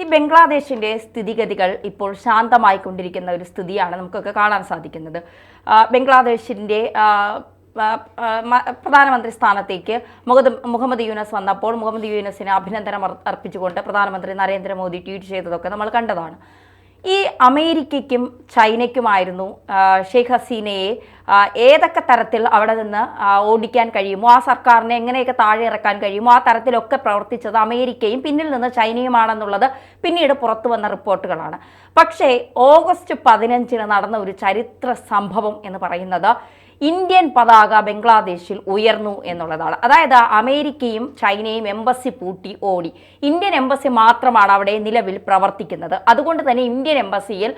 ഈ ബംഗ്ലാദേശിന്റെ സ്ഥിതിഗതികൾ ഇപ്പോൾ ശാന്തമായിക്കൊണ്ടിരിക്കുന്ന ഒരു സ്ഥിതിയാണ് നമുക്കൊക്കെ കാണാൻ സാധിക്കുന്നത്. ബംഗ്ലാദേശിന്റെ പ്രധാനമന്ത്രി സ്ഥാനത്തേക്ക് മുഹദ് മുഹമ്മദ് യൂനസ് വന്നപ്പോൾ മുഹമ്മദ് യൂനസിന് അഭിനന്ദനം അർപ്പിച്ചുകൊണ്ട് പ്രധാനമന്ത്രി നരേന്ദ്രമോദി ട്വീറ്റ് ചെയ്തതൊക്കെ നമ്മൾ കണ്ടതാണ്. ഈ അമേരിക്കയ്ക്കും ചൈനയ്ക്കുമായിരുന്നു ഷെയ്ഖ് ഹസീനയെ ഏതൊക്കെ തരത്തിൽ അവിടെ നിന്ന് ഓടിക്കാൻ കഴിയുമോ ആ സർക്കാരിനെ എങ്ങനെയൊക്കെ താഴെ ഇറക്കാൻ കഴിയുമോ ആ തരത്തിലൊക്കെ പ്രവർത്തിച്ചത് അമേരിക്കയും പിന്നിൽ നിന്ന് ചൈനയുമാണെന്നുള്ളത് പിന്നീട് പുറത്തു വന്ന റിപ്പോർട്ടുകളാണ്. പക്ഷേ ഓഗസ്റ്റ് പതിനഞ്ചിന് നടന്ന ഒരു ചരിത്ര സംഭവം എന്ന് പറയുന്നത് ഇന്ത്യൻ പതാക ബംഗ്ലാദേശിൽ ഉയർന്നു എന്നുള്ളതാണ്. അതായത് അമേരിക്കയും ചൈനയും എംബസി പൂട്ടി ഓടി. ഇന്ത്യൻ എംബസി മാത്രമാണ് അവിടെ നിലവിൽ പ്രവർത്തിക്കുന്നത്. അതുകൊണ്ട് തന്നെ ഇന്ത്യൻ എംബസിയിൽ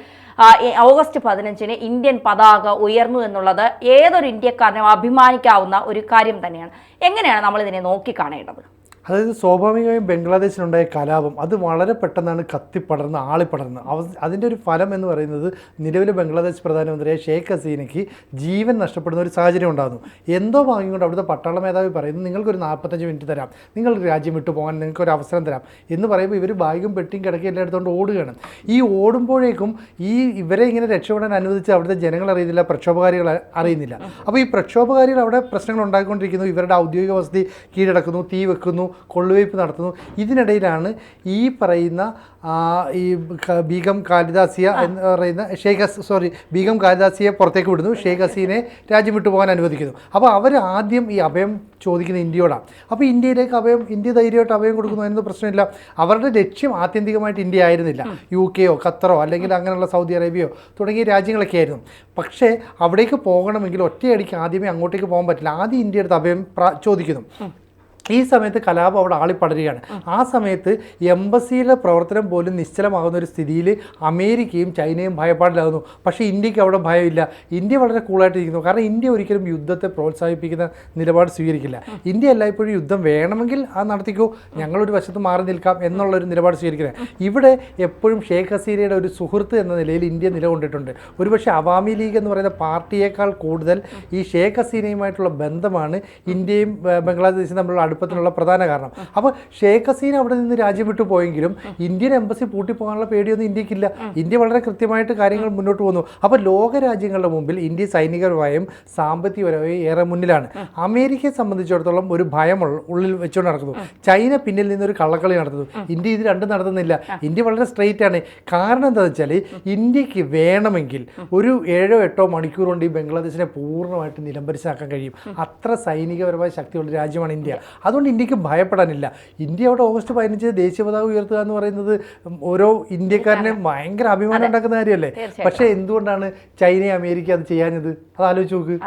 ഓഗസ്റ്റ് പതിനഞ്ചിന് ഇന്ത്യൻ പതാക ഉയർന്നു എന്നുള്ളത് ഏതൊരു ഇന്ത്യക്കാരനും അഭിമാനിക്കാവുന്ന ഒരു കാര്യം തന്നെയാണ്. എങ്ങനെയാണ് നമ്മൾ ഇതിനെ നോക്കിക്കാണേണ്ടത് അതായത് സ്വാഭാവികമായും ബംഗ്ലാദേശിലുണ്ടായ കലാപം അത് വളരെ പെട്ടെന്നാണ് കത്തിപ്പടർന്ന് ആളിപ്പടർന്ന്. അവ അതിന്റെ ഒരു ഫലം എന്ന് പറയുന്നത് നിലവിലെ ബംഗ്ലാദേശ് പ്രധാനമന്ത്രിയായ ഷെയ്ഖ് ഹസീനയ്ക്ക് ജീവൻ നഷ്ടപ്പെടുന്ന ഒരു സാഹചര്യം ഉണ്ടാകുന്നു. എന്തോ വാങ്ങിക്കൊണ്ട് കൊണ്ട് അവിടുത്തെ പട്ടാള മേധാവി പറയുന്നു നിങ്ങൾക്കൊരു നാൽപ്പത്തഞ്ച് മിനിറ്റ് തരാം. നിങ്ങൾ രാജ്യം വിട്ടു പോകാൻ നിങ്ങൾക്കൊരു അവസരം തരാം. എന്ന് പറയുമ്പോൾ ഇവർ ബാഗും പെട്ടിയും കിടക്കി എല്ലാം എടുത്തുകൊണ്ട് ഓടുകയാണ്. ഈ ഓടുമ്പോഴേക്കും ഈ ഇവരെ ഇങ്ങനെ രക്ഷപ്പെടാൻ അനുവദിച്ച് അവിടുത്തെ ജനങ്ങൾ അറിയുന്നില്ല പ്രക്ഷോഭകാരികൾ അറിയുന്നില്ല. അപ്പോൾ ഈ പ്രക്ഷോഭകാരികൾ അവിടെ പ്രശ്നങ്ങൾ ഉണ്ടാക്കിക്കൊണ്ടിരിക്കുന്നു ഇവരുടെ ഔദ്യോഗിക വസതി കീഴടക്കുന്നു തീ വെക്കുന്നു. കൊള്ളുവയ്പ് നടത്തുന്നു. ഇതിനിടയിലാണ് ഈ പറയുന്ന ഈ ബീഗം കാലിദാസിയ എന്ന് പറയുന്ന ഷെയ്ഖ് ഹസ് സോറി ബീഗം കാലിദാസിയെ പുറത്തേക്ക് വിടുന്നു. ഷെയ്ഖ് ഹസീനെ രാജ്യം വിട്ടു പോകാൻ അനുവദിക്കുന്നു. അപ്പോൾ അവർ ആദ്യം ഈ അഭയം ചോദിക്കുന്ന ഇന്ത്യയോടാണ് അപ്പോൾ ഇന്ത്യയിലേക്ക് അഭയം ഇന്ത്യ ധൈര്യമായിട്ട് അഭയം കൊടുക്കുന്നു എന്നത് പ്രശ്നമില്ല. അവരുടെ ലക്ഷ്യം ആത്യന്തികമായിട്ട് ഇന്ത്യ ആയിരുന്നില്ല. യു കെയോ ഖത്തറോ അല്ലെങ്കിൽ അങ്ങനെയുള്ള സൗദി അറേബ്യയോ തുടങ്ങിയ രാജ്യങ്ങളൊക്കെ ആയിരുന്നു. പക്ഷേ അവിടേക്ക് പോകണമെങ്കിൽ ഒറ്റയടിക്ക് ആദ്യമേ അങ്ങോട്ടേക്ക് പോകാൻ പറ്റില്ല. ആദ്യം ഇന്ത്യയുടെ അഭയം പ്ര- ചോദിക്കുന്നു. ഈ സമയത്ത് കലാപം അവിടെ ആളിപ്പടരുകയാണ്. ആ സമയത്ത് എംബസിയിലെ പ്രവർത്തനം പോലും നിശ്ചലമാകുന്ന ഒരു സ്ഥിതിയിൽ അമേരിക്കയും ചൈനയും ഭയപ്പാടിലാകുന്നു. പക്ഷേ ഇന്ത്യയ്ക്ക് അവിടെ ഭയമില്ല. ഇന്ത്യ വളരെ കൂളായിട്ടിരിക്കുന്നു. കാരണം ഇന്ത്യ ഒരിക്കലും യുദ്ധത്തെ പ്രോത്സാഹിപ്പിക്കുന്ന നിലപാട് സ്വീകരിക്കില്ല. ഇന്ത്യ എല്ലായ്പ്പോഴും യുദ്ധം വേണമെങ്കിൽ അത് നടത്തിക്കോ. ഞങ്ങളൊരു വശത്ത് മാറി നിൽക്കാം എന്നുള്ളൊരു നിലപാട് സ്വീകരിക്കുന്നത്. ഇവിടെ എപ്പോഴും ഷേഖ് ഹസീനയുടെ ഒരു സുഹൃത്ത് എന്ന നിലയിൽ ഇന്ത്യ നിലകൊണ്ടിട്ടുണ്ട്. ഒരുപക്ഷെ അവാമി ലീഗ് എന്ന് പറയുന്ന പാർട്ടിയേക്കാൾ കൂടുതൽ ഈ ഷേഖ് ഹസീനയുമായിട്ടുള്ള ബന്ധമാണ് ഇന്ത്യയും ബംഗ്ലാദേശും തമ്മിലുള്ള അടുപ്പത്തിനുള്ള പ്രധാന കാരണം. അപ്പോൾ ഷേഖ് ഹസീന അവിടെ നിന്ന് രാജ്യം വിട്ടു പോയെങ്കിലും ഇന്ത്യൻ എംബസി പൂട്ടിപ്പോകാനുള്ള പേടിയൊന്നും ഇന്ത്യക്കില്ല. ഇന്ത്യ വളരെ കൃത്യമായിട്ട് കാര്യങ്ങൾ മുന്നോട്ട് പോകുന്നു. അപ്പോൾ ലോക രാജ്യങ്ങളുടെ മുമ്പിൽ ഇന്ത്യ സൈനികപരമായും സാമ്പത്തികപരമായും ഏറെ മുന്നിലാണ്. അമേരിക്കയെ സംബന്ധിച്ചിടത്തോളം ഒരു ഭയം ഉള്ളിൽ വെച്ചുകൊണ്ട് നടക്കുന്നു. ചൈന പിന്നിൽ നിന്നൊരു കള്ളക്കളി നടത്തുന്നു. ഇന്ത്യ ഇത് രണ്ടും നടത്തുന്നില്ല. ഇന്ത്യ വളരെ സ്ട്രെയിറ്റ് ആണ്. കാരണം എന്താ വെച്ചാൽ ഇന്ത്യയ്ക്ക് വേണമെങ്കിൽ ഒരു ഏഴോ എട്ടോ മണിക്കൂർ കൊണ്ട് ഈ ബംഗ്ലാദേശിനെ പൂർണമായിട്ട് നിലംപരിശാക്കാൻ കഴിയും. അത്ര സൈനികപരമായ ശക്തിയുള്ള രാജ്യമാണ് ഇന്ത്യ. അതുകൊണ്ട് ഇന്ത്യയ്ക്ക് ഭയപ്പെടാനില്ല. ഇന്ത്യ അവിടെ ഓഗസ്റ്റ് പതിനഞ്ച് ദേശീയ പതാക ഉയർത്തുക എന്ന് പറയുന്നത് ഓരോ ഇന്ത്യക്കാരനെ ഭയങ്കര അഭിമാനം ഉണ്ടാക്കുന്ന കാര്യമല്ലേ? പക്ഷേ എന്തുകൊണ്ടാണ് ചൈനയും അമേരിക്ക അത് ചെയ്യാഞ്ഞത്? അത് ആലോചിച്ച് നോക്ക്.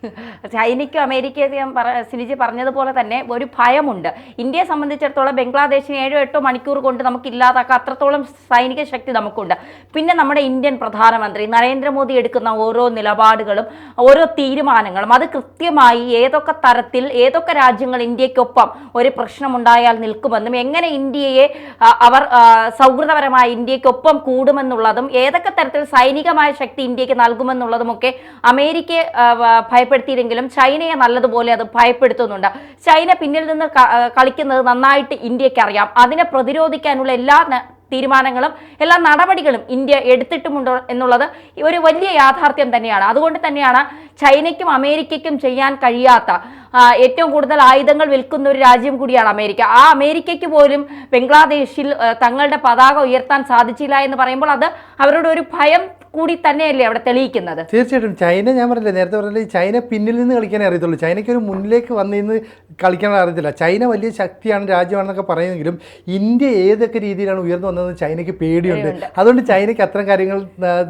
ചൈനയ്ക്കും അമേരിക്കയ്ക്കും ഞാൻ പറ സിനിജി പറഞ്ഞതുപോലെ തന്നെ ഒരു ഭയമുണ്ട്. ഇന്ത്യയെ സംബന്ധിച്ചിടത്തോളം ബംഗ്ലാദേശിന് ഏഴോ എട്ടോ മണിക്കൂർ കൊണ്ട് നമുക്ക് ഇല്ലാതാക്കാം അത്രത്തോളം സൈനിക ശക്തി നമുക്കുണ്ട്. പിന്നെ നമ്മുടെ ഇന്ത്യൻ പ്രധാനമന്ത്രി നരേന്ദ്രമോദി എടുക്കുന്ന ഓരോ നിലപാടുകളും ഓരോ തീരുമാനങ്ങളും അത് കൃത്യമായി ഏതൊക്കെ തരത്തിൽ ഏതൊക്കെ രാജ്യങ്ങൾ ഇന്ത്യക്കൊപ്പം ഒരു പ്രശ്നമുണ്ടായാൽ നിൽക്കുമെന്നും എങ്ങനെ ഇന്ത്യയെ അവർ സൗഹൃദപരമായ ഇന്ത്യക്കൊപ്പം കൂടുമെന്നുള്ളതും ഏതൊക്കെ തരത്തിൽ സൈനികമായ ശക്തി ഇന്ത്യയ്ക്ക് നൽകുമെന്നുള്ളതുമൊക്കെ അമേരിക്കയെ ആ, ഭയപ്പെടുത്തിയില്ലെങ്കിലും ചൈനയെ നല്ലതുപോലെ അത് ഭയപ്പെടുത്തുന്നുണ്ട്. ചൈന പിന്നിൽ നിന്ന് കളിക്കുന്നത് നന്നായിട്ട് ഇന്ത്യയ്ക്ക് അറിയാം അതിനെ പ്രതിരോധിക്കാനുള്ള എല്ലാ തീരുമാനങ്ങളും എല്ലാ നടപടികളും ഇന്ത്യ എടുത്തിട്ടുമുണ്ടോ എന്നുള്ളത് ഒരു വലിയ യാഥാർത്ഥ്യം തന്നെയാണ്. അതുകൊണ്ട് തന്നെയാണ് ചൈനയ്ക്കും അമേരിക്കയ്ക്കും ചെയ്യാൻ കഴിയാത്ത ഏറ്റവും കൂടുതൽ ആയുധങ്ങൾ വിൽക്കുന്ന ഒരു രാജ്യം കൂടിയാണ് അമേരിക്ക. ആ അമേരിക്കയ്ക്ക് പോലും ബംഗ്ലാദേശിൽ തങ്ങളുടെ പതാക ഉയർത്താൻ സാധിച്ചില്ല എന്ന് പറയുമ്പോൾ അത് അവരുടെ ഒരു ഭയം കൂടി തന്നെയല്ലേ അവിടെ തെളിയിക്കുന്നത്? തീർച്ചയായിട്ടും. ചൈന ഞാൻ പറഞ്ഞില്ല നേരത്തെ പറഞ്ഞില്ല ചൈന പിന്നിൽ നിന്ന് കളിക്കാനേ അറിയത്തുള്ളൂ. ചൈനയ്ക്ക് ഒരു മുന്നിലേക്ക് വന്നിന്ന് കളിക്കാൻ അറിയത്തില്ല. ചൈന വലിയ ശക്തിയാണ് രാജ്യമാണെന്നൊക്കെ പറയുമെങ്കിലും ഇന്ത്യ ഏതൊക്കെ രീതിയിലാണ് ഉയർന്നു വന്നതെന്ന് ചൈനയ്ക്ക് പേടിയുണ്ട്. അതുകൊണ്ട് ചൈനയ്ക്ക് അത്തരം കാര്യങ്ങൾ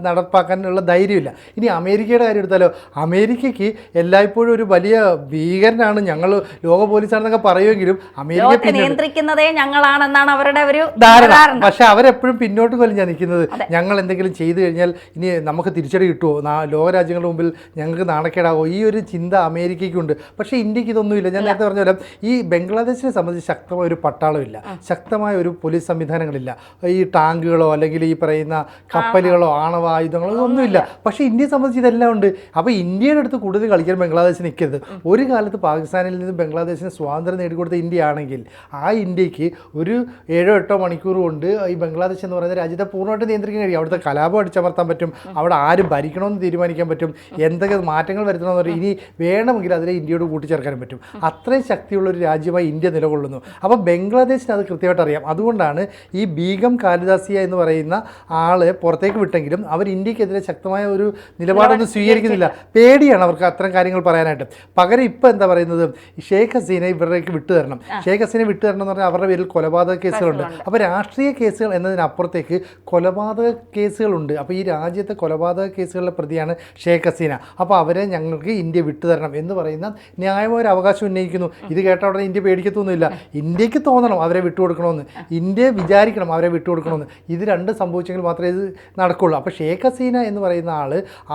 നടപ്പാക്കാനുള്ള ധൈര്യമില്ല. ഇനി അമേരിക്കയുടെ കാര്യം എടുത്താലോ? അമേരിക്കയ്ക്ക് എല്ലായ്പ്പോഴും ഒരു വലിയ ഭീകരനാണ് ഞങ്ങൾ ലോക പോലീസാണെന്നൊക്കെ പറയുമെങ്കിലും അമേരിക്ക നിയന്ത്രിക്കുന്നതേ ഞങ്ങളാണെന്നാണ് അവരുടെ ഒരു ധാരണ. പക്ഷെ അവരെപ്പോഴും പിന്നോട്ട് കൊല്ലം ഞാൻ നിൽക്കുന്നത് ഞങ്ങൾ എന്തെങ്കിലും ചെയ്തു കഴിഞ്ഞാൽ ഇനി നമുക്ക് തിരിച്ചടി കിട്ടുമോ? ലോകരാജ്യങ്ങളുടെ മുമ്പിൽ ഞങ്ങൾക്ക് നാണക്കേടാവോ? ഈ ഒരു ചിന്ത അമേരിക്കയ്ക്കുണ്ട്. പക്ഷേ ഇന്ത്യയ്ക്ക് ഇതൊന്നുമില്ല. ഞാൻ നേരത്തെ പറഞ്ഞ പോലെ ഈ ബംഗ്ലാദേശിനെ സംബന്ധിച്ച് ശക്തമായ ഒരു പട്ടാളമില്ല. ശക്തമായ ഒരു പോലീസ് സംവിധാനങ്ങളില്ല. ഈ ടാങ്കുകളോ അല്ലെങ്കിൽ ഈ പറയുന്ന കപ്പലുകളോ ആണവ ആയുധങ്ങളോ ഒന്നുമില്ല. പക്ഷേ ഇന്ത്യയെ സംബന്ധിച്ച് ഇതെല്ലാം ഉണ്ട്. അപ്പോൾ ഇന്ത്യയുടെ അടുത്ത് കൂടുതൽ കളിക്കാൻ ബംഗ്ലാദേശ് നിൽക്കരുത്. ഒരു കാലത്ത് പാകിസ്ഥാനിൽ നിന്ന് ബംഗ്ലാദേശിന് സ്വാതന്ത്ര്യം നേടിക്കൊടുത്ത ഇന്ത്യ ആണെങ്കിൽ ആ ഇന്ത്യയ്ക്ക് ഒരു ഏഴോ എട്ടോ മണിക്കൂർ കൊണ്ട് ഈ ബംഗ്ലാദേശ് എന്ന് പറയുന്ന രാജ്യത്തെ പൂർണമായിട്ട് നിയന്ത്രിക്കാൻ കഴിയും. അവിടുത്തെ കലാപം അടിച്ചമർത്താൻ പറ്റും. അവിടെ ആര് ഭരിക്കണമെന്ന് തീരുമാനിക്കാൻ പറ്റും. എന്തൊക്കെ മാറ്റങ്ങൾ വരുത്തണമെന്ന് പറയും ഇനി വേണമെങ്കിൽ അതിനെ ഇന്ത്യയോട് കൂട്ടിച്ചേർക്കാനും പറ്റും. അത്രയും ശക്തിയുള്ള ഒരു രാജ്യമായി ഇന്ത്യ നിലകൊള്ളുന്നു. അപ്പോൾ ബംഗ്ലാദേശിന് അത് കൃത്യമായിട്ട് അറിയാം. അതുകൊണ്ടാണ് ഈ ബീഗം കാലിദാസിയ എന്ന് പറയുന്ന ആളെ പുറത്തേക്ക് വിട്ടെങ്കിലും അവർ ഇന്ത്യക്കെതിരെ ശക്തമായ ഒരു നിലപാടൊന്നും സ്വീകരിക്കുന്നില്ല. പേടിയാണ് അവർക്ക് അത്തരം കാര്യങ്ങൾ പറയാനായിട്ട്. പകരം ഇപ്പോൾ എന്താ പറയുന്നത്? ഷേഖ് ഹസീനെ ഇവരിലേക്ക് വിട്ടു തരണം. ഷേഖ് ഹസീനെ വിട്ടു തരണം എന്ന് പറഞ്ഞാൽ അവരുടെ പേരിൽ കൊലപാതക കേസുകളുണ്ട്. അപ്പോൾ രാഷ്ട്രീയ കേസുകൾ എന്നതിനപ്പുറത്തേക്ക് കൊലപാതക കേസുകളുണ്ട്. അപ്പോൾ ഈ രാജ്യത്തെ കൊലപാതക കേസുകളിലെ പ്രതിയാണ് ഷേഖ് ഹസീന. അപ്പോൾ അവരെ ഞങ്ങൾക്ക് ഇന്ത്യ വിട്ടുതരണം എന്ന് പറയുന്ന ന്യായമായ ഒരു അവകാശം ഉന്നയിക്കുന്നു. ഇത് കേട്ട ഉടനെ ഇന്ത്യ പേടിക്കത്തൊന്നുമില്ല. ഇന്ത്യയ്ക്ക് തോന്നണം അവരെ വിട്ടുകൊടുക്കണമെന്ന്. ഇന്ത്യ വിചാരിക്കണം അവരെ വിട്ടുകൊടുക്കണമെന്ന്. ഇത് രണ്ട് സംഭവിച്ചെങ്കിൽ മാത്രമേ ഇത് നടക്കുള്ളൂ. അപ്പോൾ ഷേഖ് ഹസീന എന്ന് പറയുന്ന ആൾ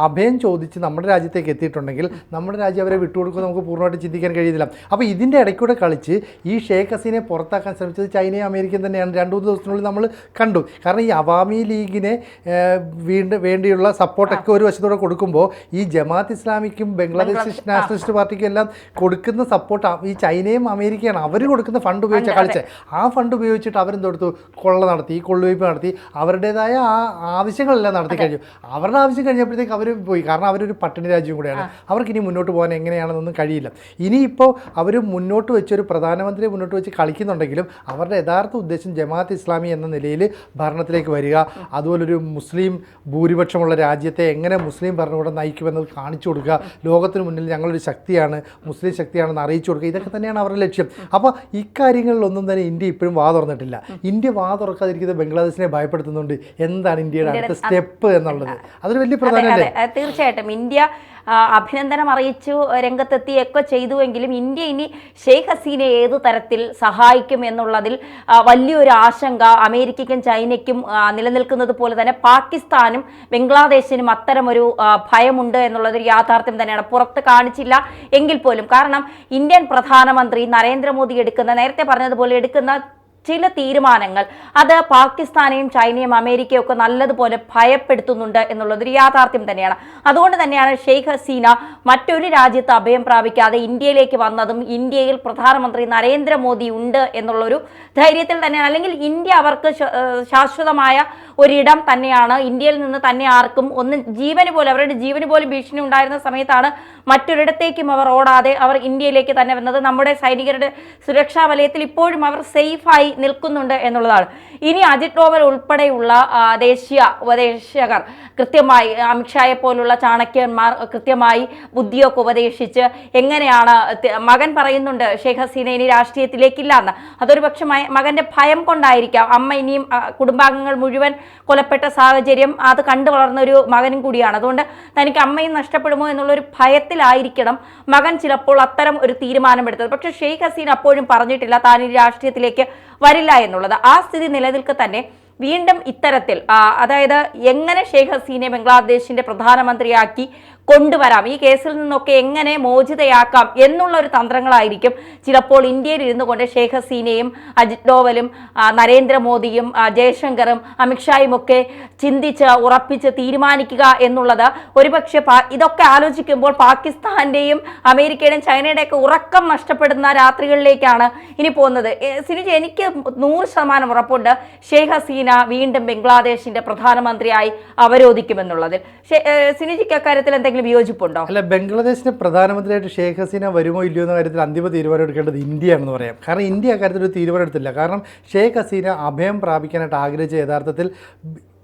അഭയം ചോദിച്ച് നമ്മുടെ രാജ്യത്തേക്ക് എത്തിയിട്ടുണ്ടെങ്കിൽ നമ്മുടെ രാജ്യം അവരെ വിട്ടുകൊടുക്കുമെന്ന് നമുക്ക് പൂർണമായിട്ട് ചിന്തിക്കാൻ കഴിയുന്നില്ല. അപ്പോൾ ഇതിന്റെ ഇടയ്ക്കൂടെ കളിച്ച് ഈ ഷേഖ് ഹസീനെ പുറത്താക്കാൻ ശ്രമിച്ചത് ചൈനയും അമേരിക്കയും തന്നെയാണ്. രണ്ടു മൂന്ന് ദിവസത്തിനുള്ളിൽ നമ്മൾ കണ്ടു. കാരണം ഈ അവാമി ലീഗിനെ വീണ്ടും വേണ്ടിയുള്ള സപ്പോർട്ടൊക്കെ ഒരു വശത്തോടെ കൊടുക്കുമ്പോൾ ഈ ജമാഅത്ത് ഇസ്ലാമിക്കും ബംഗ്ലാദേശ് നാഷണലിസ്റ്റ് പാർട്ടിക്കും എല്ലാം കൊടുക്കുന്ന സപ്പോർട്ട് ഈ ചൈനയും അമേരിക്കയാണ്. അവർ കൊടുക്കുന്ന ഫണ്ട് ഉപയോഗിച്ച കളിച്ച്. ആ ഫണ്ട് ഉപയോഗിച്ചിട്ട് അവരെന്തെടുത്തു? കൊള്ള നടത്തി കൊള്ളുവയ്പ് നടത്തി. അവരുടേതായ ആ ആവശ്യങ്ങളെല്ലാം നടത്തി കഴിഞ്ഞു. അവരുടെ ആവശ്യം കഴിഞ്ഞപ്പോഴത്തേക്ക് അവർ പോയി. കാരണം അവരൊരു പട്ടിണി രാജ്യം കൂടെയാണ്. അവർക്ക് ഇനി മുന്നോട്ട് പോകാൻ എങ്ങനെയാണെന്നൊന്നും കഴിയില്ല. ഇനിയിപ്പോൾ അവർ മുന്നോട്ട് വെച്ചൊരു പ്രധാനമന്ത്രിയെ മുന്നോട്ട് വെച്ച് കളിക്കുന്നുണ്ടെങ്കിലും അവരുടെ യഥാർത്ഥ ഉദ്ദേശം ജമാഅത്ത് ഇസ്ലാമി എന്ന നിലയിൽ ഭരണത്തിലേക്ക് വരിക. അതുപോലൊരു മുസ്ലിം ഭൂരിപക്ഷമുള്ള രാജ്യത്തെ എങ്ങനെ മുസ്ലിം ഭരണകൂടം നയിക്കുമെന്നത് കാണിച്ചു കൊടുക്കുക. ലോകത്തിന് മുന്നിൽ ഞങ്ങളൊരു ശക്തിയാണ് മുസ്ലിം ശക്തിയാണെന്ന് അറിയിച്ചു കൊടുക്കുക. ഇതൊക്കെ തന്നെയാണ് അവരുടെ ലക്ഷ്യം. അപ്പോൾ ഇക്കാര്യങ്ങളിലൊന്നും തന്നെ ഇന്ത്യ ഇപ്പോഴും വാ തുറന്നിട്ടില്ല. ഇന്ത്യ വാ തുറക്കാതിരിക്കുന്നത് ബംഗ്ലാദേശിനെ ഭയപ്പെടുത്തുന്നുണ്ട്. എന്താണ് ഇന്ത്യയുടെ അടുത്ത സ്റ്റെപ്പ് എന്നുള്ളത്? അതൊരു വലിയ പ്രധാനമല്ലേ? തീർച്ചയായിട്ടും. ഇന്ത്യ അഭിനന്ദനം അറിയിച്ചു രംഗത്തെത്തിയൊക്കെ ചെയ്തുവെങ്കിലും ഇന്ത്യ ഇനി ഷെയ്ഖ് ഹസീനെ ഏത് തരത്തിൽ സഹായിക്കും എന്നുള്ളതിൽ വലിയൊരു ആശങ്ക അമേരിക്കയ്ക്കും ചൈനയ്ക്കും നിലനിൽക്കുന്നത് പോലെ തന്നെ പാകിസ്ഥാനും ബംഗ്ലാദേശിനും അത്തരമൊരു ഭയമുണ്ട് എന്നുള്ളതൊരു യാഥാർത്ഥ്യം തന്നെയാണ്. പുറത്ത് കാണിച്ചില്ല എങ്കിൽ പോലും. കാരണം ഇന്ത്യൻ പ്രധാനമന്ത്രി നരേന്ദ്രമോദി എടുക്കുന്ന നേരത്തെ പറഞ്ഞതുപോലെ എടുക്കുന്ന ചില തീരുമാനങ്ങൾ. അത് പാകിസ്ഥാനെയും ചൈനയും അമേരിക്കയും ഒക്കെ നല്ലതുപോലെ ഭയപ്പെടുത്തുന്നുണ്ട് എന്നുള്ളതൊരു യാഥാർത്ഥ്യം തന്നെയാണ്. അതുകൊണ്ട് തന്നെയാണ് ഷെയ്ഖ് ഹസീന മറ്റൊരു രാജ്യത്ത് അഭയം പ്രാപിക്കാതെ ഇന്ത്യയിലേക്ക് വന്നതും ഇന്ത്യയിൽ പ്രധാനമന്ത്രി നരേന്ദ്രമോദി ഉണ്ട് എന്നുള്ളൊരു ധൈര്യത്തിൽ തന്നെയാണ്. അല്ലെങ്കിൽ ഇന്ത്യ അവർക്ക് ശാശ്വതമായ ഒരിടം തന്നെയാണ്. ഇന്ത്യയിൽ നിന്ന് തന്നെ ആർക്കും ഒന്ന് ജീവന് പോലും അവരുടെ ജീവന് പോലും ഭീഷണി ഉണ്ടായിരുന്ന സമയത്താണ് മറ്റൊരിടത്തേക്കും അവർ ഓടാതെ അവർ ഇന്ത്യയിലേക്ക് തന്നെ വന്നത്. നമ്മുടെ സൈനികരുടെ സുരക്ഷാ വലയത്തിൽ ഇപ്പോഴും അവർ സേഫായി നിൽക്കുന്നുണ്ട് എന്നുള്ളതാണ്. ഇനി അജിത് ഡോവൽ ഉൾപ്പെടെയുള്ള ദേശീയ ഉപദേശകർ കൃത്യമായി അമിത്ഷായെ പോലുള്ള ചാണക്യന്മാർ കൃത്യമായി ബുദ്ധിയൊക്കെ ഉപദേശിച്ച് എങ്ങനെയാണ് മകൻ പറയുന്നുണ്ട് ഷെയ്ഖ് ഹസീന ഇനി രാഷ്ട്രീയത്തിലേക്കില്ല എന്ന് അതൊരു പക്ഷെ മകന്റെ ഭയം കൊണ്ടായിരിക്കാം. അമ്മ ഇനിയും കുടുംബാംഗങ്ങൾ മുഴുവൻ കൊലപ്പെട്ട സാഹചര്യം അത് കണ്ടു വളർന്ന ഒരു മകനും കൂടിയാണ്. അതുകൊണ്ട് തനിക്ക് അമ്മയും നഷ്ടപ്പെടുമോ എന്നുള്ളൊരു ഭയത്തിലായിരിക്കണം മകൻ ചിലപ്പോൾ അത്തരം ഒരു തീരുമാനമെടുത്തത്. പക്ഷെ ഷെയ്ഖ് ഹസീൻ അപ്പോഴും പറഞ്ഞിട്ടില്ല താൻ ഈ രാഷ്ട്രീയത്തിലേക്ക് വരില്ല എന്നുള്ളത്. ആ സ്ഥിതി നിലനിൽക്കെ തന്നെ വീണ്ടും ഇത്തരത്തിൽ അതായത് എങ്ങനെ ഷെയ്ഖ് ഹസീനെ ബംഗ്ലാദേശിന്റെ പ്രധാനമന്ത്രിയാക്കി കൊണ്ടുവരാം. ഈ കേസിൽ നിന്നൊക്കെ എങ്ങനെ മോചിതയാക്കാം എന്നുള്ള ഒരു തന്ത്രങ്ങളായിരിക്കും ചിലപ്പോൾ ഇന്ത്യയിൽ ഇരുന്നു കൊണ്ട് ഷേഖ് ഹസീനയും അജിത് ഡോവലും നരേന്ദ്രമോദിയും ജയശങ്കറും അമിത്ഷായും ഒക്കെ ചിന്തിച്ച് ഉറപ്പിച്ച് തീരുമാനിക്കുക എന്നുള്ളത് ഒരുപക്ഷെ ഇതൊക്കെ ആലോചിക്കുമ്പോൾ പാകിസ്ഥാന്റെയും അമേരിക്കയുടെയും ചൈനയുടെയൊക്കെ ഉറക്കം നഷ്ടപ്പെടുന്ന രാത്രികളിലേക്കാണ് ഇനി പോകുന്നത്. സിനിജ എനിക്ക് നൂറ് ശതമാനം ഉറപ്പുണ്ട് ഷെയ്ഖ് ഹസീന വീണ്ടും ബംഗ്ലാദേശിന്റെ പ്രധാനമന്ത്രിയായി അവരോധിക്കുമെന്നുള്ളതിൽ. സിനിജിക്ക് അക്കാര്യത്തിൽ എന്തെങ്കിലും വിയോജിപ്പുണ്ടോ? അല്ല ബംഗ്ലാദേശിന് പ്രധാനമന്ത്രിയായിട്ട് ഷേഖ് ഹസീന വരുമോ ഇല്ലയോ എന്ന കാര്യത്തിൽ അന്തിമ തീരുമാനം എടുക്കേണ്ടത് ഇന്ത്യയാണെന്ന് പറയാം. കാരണം ഇന്ത്യ അക്കാര്യത്തിൽ ഒരു തീരുമാനം എടുത്തില്ല. കാരണം ഷേഖ് ഹസീന അഭയം പ്രാപിക്കാനായിട്ട് ആഗ്രഹിച്ച യഥാർത്ഥത്തിൽ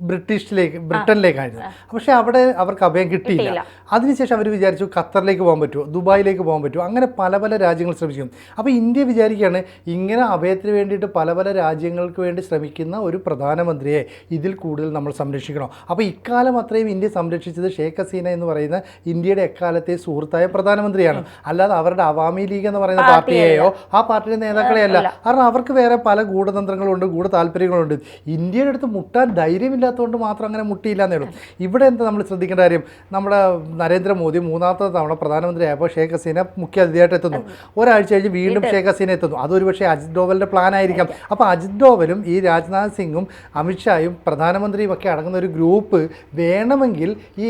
ബ്രിട്ടീഷിലേക്ക് ബ്രിട്ടനിലേക്കായിരുന്നു. പക്ഷേ അവിടെ അവർക്ക് അഭയം കിട്ടിയില്ല. അതിനുശേഷം അവർ വിചാരിച്ചു ഖത്തറിലേക്ക് പോകാൻ പറ്റുമോ ദുബായിലേക്ക് പോകാൻ പറ്റുമോ അങ്ങനെ പല പല രാജ്യങ്ങൾ ശ്രമിച്ചു. അപ്പോൾ ഇന്ത്യ വിചാരിക്കുകയാണ് ഇങ്ങനെ അഭയത്തിന് വേണ്ടിയിട്ട് പല പല രാജ്യങ്ങൾക്ക് വേണ്ടി ശ്രമിക്കുന്ന ഒരു പ്രധാനമന്ത്രിയെ ഇതിൽ കൂടുതൽ നമ്മൾ സംരക്ഷിക്കണം. അപ്പോൾ ഇക്കാലം അത്രയും ഇന്ത്യ സംരക്ഷിച്ചത് ഷേഖ് ഹസീന എന്ന് പറയുന്ന ഇന്ത്യയുടെ എക്കാലത്തെ സുഹൃത്തായ പ്രധാനമന്ത്രിയാണ്. അല്ലാതെ അവരുടെ അവാമി ലീഗ് എന്ന് പറയുന്ന പാർട്ടിയെയോ? ആ പാർട്ടിയുടെ നേതാക്കളെയല്ല. കാരണം അവർക്ക് വേറെ പല ഗൂഢതന്ത്രങ്ങളുണ്ട് ഗൂഢ താല്പര്യങ്ങളുണ്ട്. ഇന്ത്യയുടെ അടുത്ത് മുട്ടാൻ ധൈര്യമില്ലാത്ത ഇല്ലാത്തതുകൊണ്ട് മാത്രം അങ്ങനെ മുട്ടിയില്ല എന്നേ ഉള്ളൂ. ഇവിടെ എന്താ നമ്മൾ ശ്രദ്ധിക്കേണ്ട കാര്യം? നമ്മുടെ നരേന്ദ്രമോദി മൂന്നാമത്തെ തവണ പ്രധാനമന്ത്രിയായപ്പോൾ ഷേഖ് ഹസീന മുഖ്യ അതിഥിയായിട്ട് എത്തുന്നു. ഒരാഴ്ച കഴിഞ്ഞ് വീണ്ടും ഷേഖ് ഹസീന എത്തുന്നു. അതൊരു പക്ഷേ അജിത് ഡോവലിന്റെ പ്ലാൻ ആയിരിക്കാം. അപ്പോൾ അജിത് ഡോവലും ഈ രാജ്നാഥ് സിംഗും അമിത്ഷായും പ്രധാനമന്ത്രിയും ഒക്കെ അടങ്ങുന്ന ഒരു ഗ്രൂപ്പ് വേണമെങ്കിൽ ഈ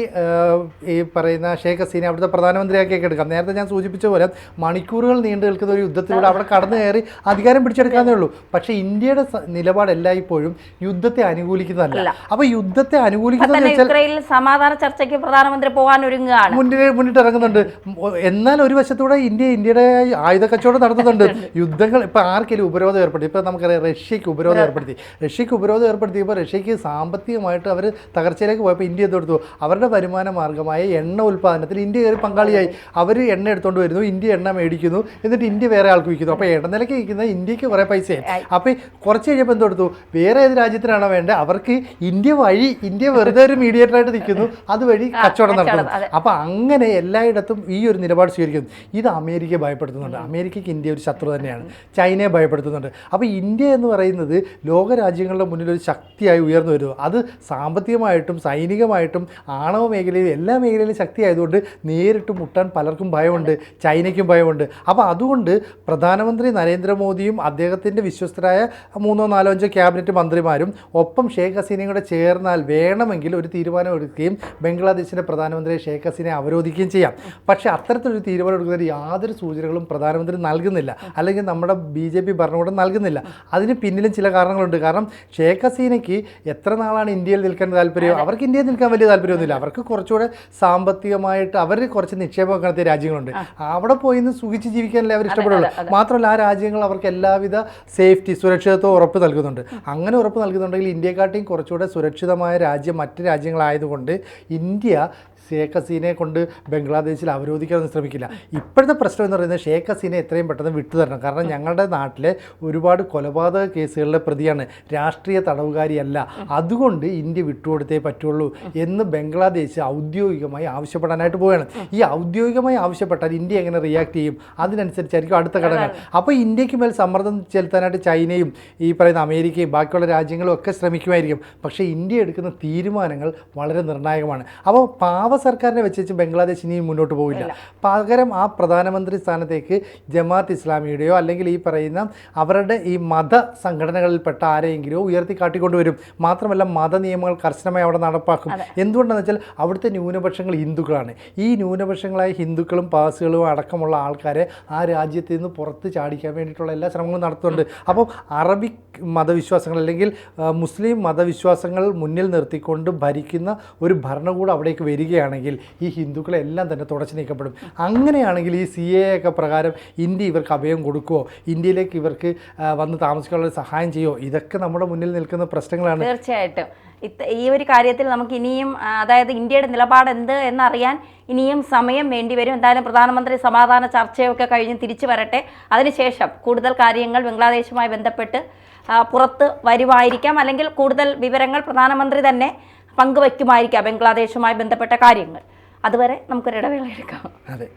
ഈ പറയുന്ന ഷേഖ് ഹസീന അവിടുത്തെ പ്രധാനമന്ത്രിയാക്കിയൊക്കെ എടുക്കാം. നേരത്തെ ഞാൻ സൂചിപ്പിച്ച പോലെ മണിക്കൂറുകൾ നീണ്ടു നിൽക്കുന്ന ഒരു യുദ്ധത്തിലൂടെ അവിടെ കടന്നു കയറി അധികാരം പിടിച്ചെടുക്കാന്നേ ഉള്ളൂ. പക്ഷേ ഇന്ത്യയുടെ നിലപാട് എല്ലായ്പ്പോഴും യുദ്ധത്തെ അനുകൂലിക്കുന്നതല്ല. അപ്പോൾ യുദ്ധത്തെ അനുകൂലിക്കുന്ന സമാധാന ചർച്ചയ്ക്ക് പ്രധാനമന്ത്രി പോകാൻ ഒരുങ്ങുകയാണ് മുന്നിൽ മുന്നിട്ട് ഇറങ്ങുന്നുണ്ട്. എന്നാൽ ഒരു വശത്തൂടെ ഇന്ത്യ ഇന്ത്യയുടെ ആയുധ കച്ചവടം നടത്തുന്നുണ്ട്. യുദ്ധങ്ങൾ ഇപ്പൊ ആർക്കെങ്കിലും ഉപരോധം ഏർപ്പെടുത്തി? ഇപ്പൊ നമുക്കറിയാം റഷ്യക്ക് ഉപരോധം ഏർപ്പെടുത്തി. റഷ്യക്ക് ഉപരോധം ഏർപ്പെടുത്തിയപ്പോൾ റഷ്യക്ക് സാമ്പത്തികമായിട്ട് അവർ തകർച്ചയിലേക്ക് പോയപ്പോൾ ഇന്ത്യ എന്തെടുത്തു അവരുടെ വരുമാന മാർഗമായ എണ്ണ ഉൽപ്പാദനത്തിൽ ഇന്ത്യ കയറി പങ്കാളിയായി. അവർ എണ്ണ എടുത്തുകൊണ്ട് വരുന്നു ഇന്ത്യ എണ്ണ മേടിക്കുന്നു എന്നിട്ട് ഇന്ത്യ വേറെ ആൾക്ക് വിൽക്കുന്നു. അപ്പോൾ ഇടനിലയ്ക്ക് വിൽക്കുന്ന ഇന്ത്യയ്ക്ക് കുറേ പൈസയായി. അപ്പോൾ കുറച്ച് കഴിഞ്ഞപ്പോൾ എന്തെടുത്തു വേറെ ഏത് രാജ്യത്തിനാണോ വേണ്ടത്? അവർക്ക് ഇന്ത്യ വഴി ഇന്ത്യ വെറുതെ ഒരു മീഡിയേറ്ററായിട്ട് നിൽക്കുന്നു. അതുവഴി കച്ചവടം നടത്തുന്നു അപ്പൊ അപ്പോൾ അങ്ങനെ എല്ലായിടത്തും ഈ ഒരു നിലപാട് സ്വീകരിക്കുന്നു. ഇത് അമേരിക്കയെ ഭയപ്പെടുത്തുന്നുണ്ട്. അമേരിക്കയ്ക്ക് ഇന്ത്യ ഒരു ശത്രു തന്നെയാണ്. ചൈനയെ ഭയപ്പെടുത്തുന്നുണ്ട്. അപ്പോൾ ഇന്ത്യ എന്ന് പറയുന്നത് ലോകരാജ്യങ്ങളുടെ മുന്നിൽ ഒരു ശക്തിയായി ഉയർന്നു വരുന്നു. അത് സാമ്പത്തികമായിട്ടും സൈനികമായിട്ടും ആണവ മേഖലയിലും എല്ലാ മേഖലയിലും ശക്തിയായതുകൊണ്ട് നേരിട്ട് മുട്ടാൻ പലർക്കും ഭയമുണ്ട്. ചൈനയ്ക്കും ഭയമുണ്ട്. അപ്പോൾ അതുകൊണ്ട് പ്രധാനമന്ത്രി നരേന്ദ്രമോദിയും അദ്ദേഹത്തിന്റെ വിശ്വസ്തരായ മൂന്നോ നാലോ അഞ്ചോ ക്യാബിനറ്റ് മന്ത്രിമാരും ഒപ്പം ഷേഖ് ഹസീനയും കൂടെ ചേർന്നാൽ വേണമെങ്കിൽ ഒരു തീരുമാനം എടുക്കുകയും ബംഗ്ലാദേശിന്റെ പ്രധാനമന്ത്രി ഷേഖ് ഹസീനെ അവരോധിക്കുകയും ചെയ്യാം. പക്ഷേ അത്തരത്തിലൊരു തീരുമാനം എടുക്കുന്നതിന് യാതൊരു സൂചനകളും പ്രധാനമന്ത്രി നൽകുന്നില്ല. അല്ലെങ്കിൽ നമ്മുടെ ബി ജെ പി ഭരണകൂടം നൽകുന്നില്ല. അതിന് പിന്നിലും ചില കാരണങ്ങളുണ്ട്. കാരണം ഷേഖ് ഹസീനയ്ക്ക് എത്ര നാളാണ് ഇന്ത്യയിൽ നിൽക്കാൻ താല്പര്യം? അവർക്ക് ഇന്ത്യയിൽ നിൽക്കാൻ വലിയ താല്പര്യമൊന്നുമില്ല. അവർക്ക് കുറച്ചുകൂടെ സാമ്പത്തികമായിട്ട് അവർ കുറച്ച് നിക്ഷേപമൊക്കെ നടത്തിയ രാജ്യങ്ങളുണ്ട്. അവിടെ പോയി നിന്ന് സുഖിച്ച് ജീവിക്കാനല്ലേ അവർ ഇഷ്ടപ്പെടുള്ളൂ. മാത്രമല്ല ആ രാജ്യങ്ങൾ അവർക്ക് എല്ലാവിധ സേഫ്റ്റി സുരക്ഷിതത്വം ഉറപ്പ് നൽകുന്നുണ്ട്. അങ്ങനെ ഉറപ്പ് നൽകുന്നുണ്ടെങ്കിൽ ഇന്ത്യക്കാട്ടിയും കുറച്ചുകൂടെ സുരക്ഷിതമായ രാജ്യം മറ്റ് രാജ്യങ്ങളായതുകൊണ്ട് ഇന്ത്യ ഷേഖ് ഹസീനെ കൊണ്ട് ബംഗ്ലാദേശിൽ അവരോധിക്കാനൊന്നും ശ്രമിക്കില്ല. ഇപ്പോഴത്തെ പ്രശ്നം എന്ന് പറയുന്നത് ഷേഖ് ഹസീനെ എത്രയും പെട്ടെന്ന് വിട്ടുതരണം. കാരണം ഞങ്ങളുടെ നാട്ടിലെ ഒരുപാട് കൊലപാതക കേസുകളിലെ പ്രതിയാണ് രാഷ്ട്രീയ തടവുകാരിയല്ല. അതുകൊണ്ട് ഇന്ത്യ വിട്ടുകൊടുത്തേ പറ്റുള്ളൂ എന്ന് ബംഗ്ലാദേശ് ഔദ്യോഗികമായി ആവശ്യപ്പെടാനായിട്ട് പോവുകയാണ്. ഈ ഔദ്യോഗികമായി ആവശ്യപ്പെട്ടാൽ ഇന്ത്യ എങ്ങനെ റിയാക്ട് ചെയ്യും? അതിനനുസരിച്ചായിരിക്കും അടുത്ത ഘടകങ്ങൾ അപ്പോൾ ഇന്ത്യയ്ക്ക് മേൽ സമ്മർദ്ദം ചെലുത്താനായിട്ട് ചൈനയും ഈ പറയുന്ന അമേരിക്കയും ബാക്കിയുള്ള രാജ്യങ്ങളും ഒക്കെ ശ്രമിക്കുമായിരിക്കും. പക്ഷേ ഇന്ത്യ എടുക്കുന്ന തീരുമാനങ്ങൾ വളരെ നിർണായകമാണ്. അപ്പോൾ പാവ സർക്കാരിനെ വെച്ച് ബംഗ്ലാദേശ് ഇനി മുന്നോട്ട് പോകില്ല പകരം ആ പ്രധാനമന്ത്രി സ്ഥാനത്തേക്ക് ജമാഅത്ത് ഇസ്ലാമിയുടെയോ അല്ലെങ്കിൽ ഈ പറയുന്ന അവരുടെ ഈ മത സംഘടനകളിൽപ്പെട്ട ആരെയെങ്കിലോ ഉയർത്തി കാട്ടിക്കൊണ്ടുവരും. മാത്രമല്ല മത നിയമങ്ങൾ കർശനമായി അവിടെ നടപ്പാക്കും. എന്തുകൊണ്ടാണെന്ന് വെച്ചാൽ അവിടുത്തെ ന്യൂനപക്ഷങ്ങൾ ഹിന്ദുക്കളാണ്. ഈ ന്യൂനപക്ഷങ്ങളായ ഹിന്ദുക്കളും പാസുകളും അടക്കമുള്ള ആൾക്കാരെ ആ രാജ്യത്ത് നിന്ന് പുറത്ത് ചാടിക്കാൻ വേണ്ടിയിട്ടുള്ള എല്ലാ ശ്രമങ്ങളും നടത്തുന്നുണ്ട്. അപ്പോൾ അറബിക് മതവിശ്വാസങ്ങൾ അല്ലെങ്കിൽ മുസ്ലിം മതവിശ്വാസങ്ങൾ മുന്നിൽ നിർത്തിക്കൊണ്ട് ഭരിക്കുന്ന ഒരു ഭരണകൂടം അവിടേക്ക് വരികയാണെങ്കിൽ ഈ ഹിന്ദുക്കളെ എല്ലാം തന്നെ തുടച്ചു നീക്കപ്പെടും. അങ്ങനെയാണെങ്കിൽ ഈ സി എ ഒക്കെ പ്രകാരം ഇന്ത്യ ഇവർക്ക് അഭയം കൊടുക്കുമോ ഇന്ത്യയിലേക്ക് ഇവർക്ക് വന്ന് താമസിക്കാനുള്ള സഹായം ചെയ്യുമോ ഇതൊക്കെ നമ്മുടെ മുന്നിൽ നിൽക്കുന്ന പ്രശ്നങ്ങളാണ്. തീർച്ചയായിട്ടും. ഈ ഒരു കാര്യത്തിൽ നമുക്ക് ഇനിയും അതായത് ഇന്ത്യയുടെ നിലപാട് എന്ത് എന്നറിയാൻ ഇനിയും സമയം വേണ്ടി വരും. എന്തായാലും പ്രധാനമന്ത്രി സമാധാന ചർച്ചയൊക്കെ കഴിഞ്ഞ് തിരിച്ചു വരട്ടെ. അതിനുശേഷം കൂടുതൽ കാര്യങ്ങൾ ബംഗ്ലാദേശുമായി ബന്ധപ്പെട്ട് പുറത്ത് വരുമായിരിക്കാം. അല്ലെങ്കിൽ കൂടുതൽ വിവരങ്ങൾ പ്രധാനമന്ത്രി തന്നെ പങ്കുവയ്ക്കുമായിരിക്കാം ബംഗ്ലാദേശുമായി ബന്ധപ്പെട്ട കാര്യങ്ങൾ. അതുവരെ നമുക്കൊരിടവേള എടുക്കാം. അതെ.